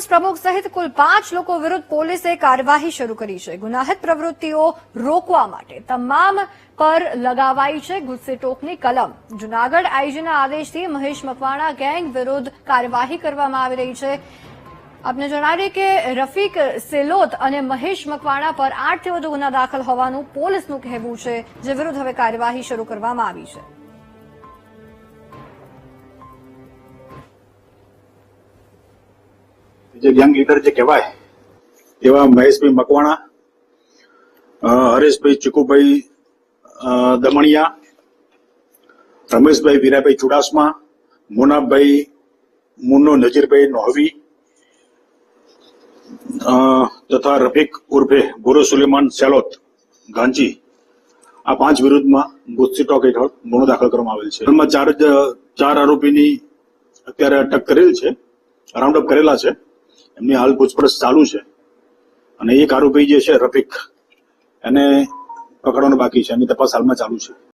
કોંગ્રેસ પ્રમુખ સહિત કુલ પાંચ લોકો વિરુદ્ધ પોલીસે કાર્યવાહી શરૂ કરી છે. ગુનાહિત પ્રવૃત્તિઓ રોકવા માટે તમામ પર લગાવાઈ છે ગુસ્સેટોકની કલમ. જુનાગઢ આઈજીના આદેશથી મહેશ મકવાણા ગેંગ વિરુદ્ધ કાર્યવાહી કરવામાં આવી રહી છે. આપને જણાવીએ કે રફીક સેલોત અને મહેશ મકવાણા પર આઠથી વધુ ગુના દાખલ હોવાનું પોલીસનું કહેવું છે, જે વિરુદ્ધ હવે કાર્યવાહી શરૂ કરવામાં આવી છે. જે યંગ લીડર જે કહેવાય, એવા મહેશભાઈ મકવાણા હરેશભાઈ ચીકુભાઈ દમણિયા, રમેશભાઈ વીરાભાઈ ચુડાસમા, મુનાભાઈ મુન્નો, નજીરભાઈ નોહવી તથા રફીક ઉર્ફે ગુરુ સુલેમાન સેલોત ગાંજી આ પાંચ વિરુદ્ધમાં ગુસ્સી ટોક હેઠળ ગુનો દાખલ કરવામાં આવેલ છે. એમાં ચાર ચાર આરોપીની અત્યારે અટક કરેલ છે, રાઉન્ડ અપ કરેલા છે. એમની હાલ પૂછપરછ ચાલુ છે. અને એક આરોપી જે છે, રફીક, એને પકડવાનો બાકી છે. એની તપાસ હાલમાં ચાલુ છે.